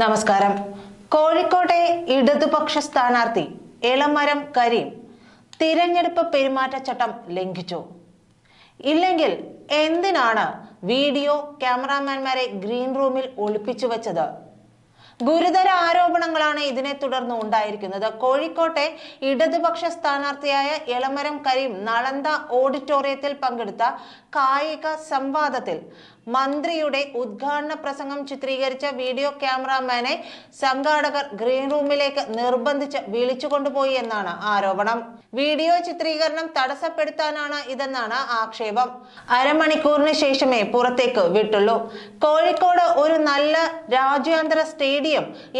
നമസ്കാരം. കോഴിക്കോട്ടെ ഇടതുപക്ഷ സ്ഥാനാർത്ഥി ഇളമരം കരീം തിരഞ്ഞെടുപ്പ് പെരുമാറ്റച്ചട്ടം ലംഘിച്ചു. ഇല്ലെങ്കിൽ എന്തിനാണ് വീഡിയോ ക്യാമറാമാൻമാരെ ഗ്രീൻ റൂമിൽ ഒളിപ്പിച്ചു വെച്ചത്? ഗുരുതര ആരോപണങ്ങളാണ് ഇതിനെ തുടർന്ന് ഉണ്ടായിരിക്കുന്നത്. കോഴിക്കോട്ടെ ഇടതുപക്ഷ സ്ഥാനാർത്ഥിയായ എളമരം കരീം നളന്ദ ഓഡിറ്റോറിയത്തിൽ പങ്കെടുത്ത കായിക സംവാദത്തിൽ മന്ത്രിയുടെ ഉദ്ഘാടന പ്രസംഗം ചിത്രീകരിച്ച വീഡിയോ ക്യാമറാമാനെ സംഘാടകർ ഗ്രീൻ റൂമിലേക്ക് നിർബന്ധിച്ച് വിളിച്ചു കൊണ്ടുപോയി എന്നാണ് ആരോപണം. വീഡിയോ ചിത്രീകരണം തടസ്സപ്പെടുത്താനാണ് ഇതെന്നാണ് ആക്ഷേപം. അരമണിക്കൂറിന് ശേഷമേ പുറത്തേക്ക് വിട്ടുള്ളൂ. കോഴിക്കോട് ഒരു നല്ല രാജ്യാന്തര സ്റ്റേഡിയം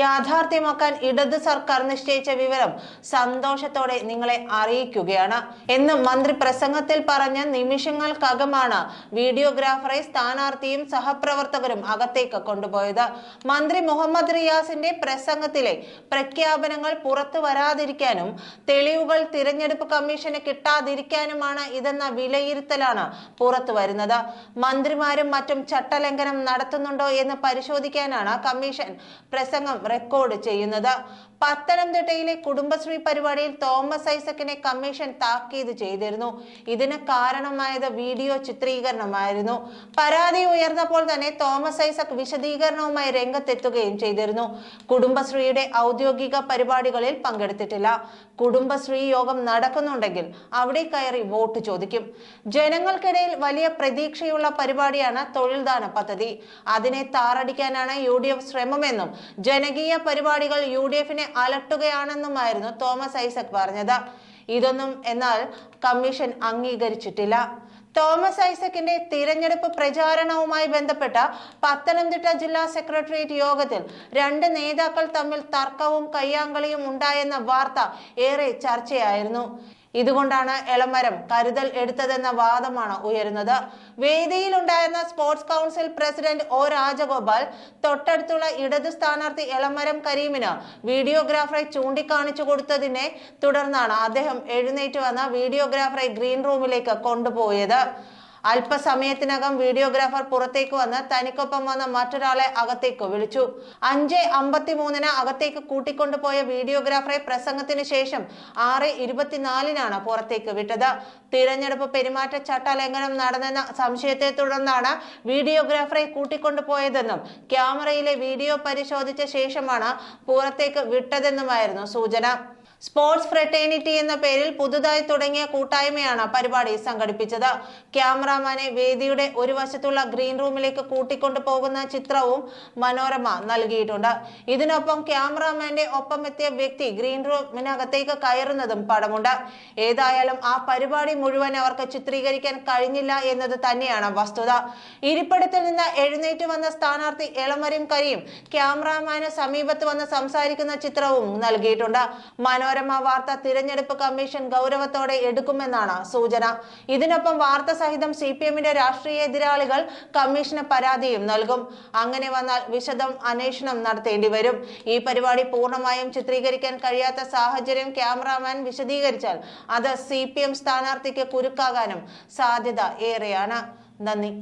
യാഥാർത്ഥ്യമാക്കാൻ ഇടത് സർക്കാർ നിശ്ചയിച്ച വിവരം സന്തോഷത്തോടെ നിങ്ങളെ അറിയിക്കുകയാണ്. എന്ന് മന്ത്രി പ്രസംഗത്തിൽ പറഞ്ഞ നിമിഷങ്ങൾക്കകമാണ് വീഡിയോഗ്രാഫറെ സ്ഥാനാർത്ഥിയും സഹപ്രവർത്തകരും അകത്തേക്ക് കൊണ്ടുപോയത്. മന്ത്രി മുഹമ്മദ് റിയാസിന്റെ പ്രസംഗത്തിലെ പ്രഖ്യാപനങ്ങൾ പുറത്തു വരാതിരിക്കാനും തെളിവുകൾ തിരഞ്ഞെടുപ്പ് കമ്മീഷന് കിട്ടാതിരിക്കാനുമാണ് ഇതെന്ന വിലയിരുത്തലാണ് പുറത്തു വരുന്നത്. മന്ത്രിമാരും മറ്റും ചട്ടലംഘനം നടത്തുന്നുണ്ടോ എന്ന് പരിശോധിക്കാനാണ് കമ്മീഷൻ പ്രസംഗം റെക്കോർഡ് ചെയ്യുന്നത്. പത്തനംതിട്ടയിലെ കുടുംബശ്രീ പരിപാടിയിൽ തോമസ് ഐസക്കിനെ കമ്മീഷൻ താക്കീത് ചെയ്തിരുന്നു. ഇതിന് കാരണമായത് വീഡിയോ ചിത്രീകരണമായിരുന്നു. പരാതി ഉയർന്നപ്പോൾ തന്നെ തോമസ് ഐസക് വിശദീകരണവുമായി രംഗത്തെത്തുകയും ചെയ്തിരുന്നു. കുടുംബശ്രീയുടെ ഔദ്യോഗിക പരിപാടികളിൽ പങ്കെടുത്തിട്ടില്ല. കുടുംബശ്രീ യോഗം നടക്കുന്നുണ്ടെങ്കിൽ അവിടെ കയറി വോട്ട് ചോദിക്കും. ജനങ്ങൾക്കിടയിൽ വലിയ പ്രതീക്ഷയുള്ള പരിപാടിയാണ് തൊഴിൽദാന പദ്ധതി. അതിനെ താറടിക്കാനാണ് യു ശ്രമമെന്നും ജനകീയ പരിപാടികൾ യു ഡി എഫിനെ അലട്ടുകയാണെന്നുമായിരുന്നു തോമസ് ഐസക് പറഞ്ഞത്. ഇതൊന്നും എന്നാൽ കമ്മീഷൻ അംഗീകരിച്ചിട്ടില്ല. തോമസ് ഐസക്കിന്റെ തിരഞ്ഞെടുപ്പ് പ്രചാരണവുമായി ബന്ധപ്പെട്ട പത്തനംതിട്ട ജില്ലാ സെക്രട്ടേറിയറ്റ് യോഗത്തിൽ രണ്ട് നേതാക്കൾ തമ്മിൽ തർക്കവും കയ്യാങ്കളിയും ഉണ്ടായെന്ന വാർത്ത ഏറെ ചർച്ചയായിരുന്നു. ഇതുകൊണ്ടാണ് എളമരം കരുതൽ എടുത്തതെന്ന വാദമാണ് ഉയരുന്നത്. വേദിയിലുണ്ടായിരുന്ന sports council president O Rajagopal തൊട്ടടുത്തുള്ള ഇടതു സ്ഥാനാർത്ഥി എളമരം കരീമിന് വീഡിയോഗ്രാഫറെ ചൂണ്ടിക്കാണിച്ചു കൊടുത്തതിനെ തുടർന്നാണ് അദ്ദേഹം എഴുന്നേറ്റ് വന്ന വീഡിയോഗ്രാഫറെ ഗ്രീൻ റൂമിലേക്ക് കൊണ്ടുപോയത്. അല്പസമയത്തിനകം വീഡിയോഗ്രാഫർ പുറത്തേക്ക് വന്ന് തനിക്കൊപ്പം വന്ന മറ്റൊരാളെ അകത്തേക്ക് വിളിച്ചു. അഞ്ച് അമ്പത്തിമൂന്നിന് അകത്തേക്ക് കൂട്ടിക്കൊണ്ടുപോയ വീഡിയോഗ്രാഫറെ പ്രസംഗത്തിന് ശേഷം ആറ് ഇരുപത്തിനാലിനാണ് പുറത്തേക്ക് വിട്ടത്. തിരഞ്ഞെടുപ്പ് പെരുമാറ്റച്ചട്ട ലംഘനം നടന്നെന്ന സംശയത്തെ തുടർന്നാണ് വീഡിയോഗ്രാഫറെ കൂട്ടിക്കൊണ്ടുപോയതെന്നും ക്യാമറയിലെ വീഡിയോ പരിശോധിച്ച ശേഷമാണ് പുറത്തേക്ക് വിട്ടതെന്നുമായിരുന്നു സൂചന. സ്പോർട്സ് ഫ്രട്ടേണിറ്റി എന്ന പേരിൽ പുതുതായി തുടങ്ങിയ കൂട്ടായ്മയാണ് പരിപാടി സംഘടിപ്പിച്ചത്. ക്യാമറാമാനെ വേദിയുടെ ഒരു വശത്തുള്ള ഗ്രീൻ റൂമിലേക്ക് കൂട്ടിക്കൊണ്ടു പോകുന്ന ചിത്രവും മനോരമ നൽകിയിട്ടുണ്ട്. ഇതിനൊപ്പം ക്യാമറാമാന്റെ ഒപ്പം എത്തിയ വ്യക്തി ഗ്രീൻ റൂമിനകത്തേക്ക് കയറുന്നതും പടമുണ്ട്. ഏതായാലും ആ പരിപാടി മുഴുവൻ അവർക്ക് ചിത്രീകരിക്കാൻ കഴിഞ്ഞില്ല എന്നത് തന്നെയാണ് വസ്തുത. ഇരിപ്പിടത്തിൽ നിന്ന് എഴുന്നേറ്റ് വന്ന സ്ഥാനാർത്ഥി എളമരം കരിയും ക്യാമറാമാന് സമീപത്ത് വന്ന് സംസാരിക്കുന്ന ചിത്രവും നൽകിയിട്ടുണ്ട്. മനോരമ വാർത്ത തിരഞ്ഞെടുപ്പ് കമ്മീഷൻ ഗൗരവത്തോടെ എടുക്കുമെന്നാണ് സൂചന. ഇതിനൊപ്പം വാർത്ത സഹിതം സി പി എമ്മിന്റെ രാഷ്ട്രീയ എതിരാളികൾ കമ്മീഷന് പരാതിയും നൽകും. അങ്ങനെ വന്നാൽ വിശദം അന്വേഷണം നടത്തേണ്ടി വരും. ഈ പരിപാടി പൂർണമായും ചിത്രീകരിക്കാൻ കഴിയാത്ത സാഹചര്യം ക്യാമറാമാൻ വിശദീകരിച്ചാൽ അത് സി പി എം സ്ഥാനാർത്ഥിക്ക് കുരുക്കാകാനും സാധ്യത ഏറെയാണ്. നന്ദി.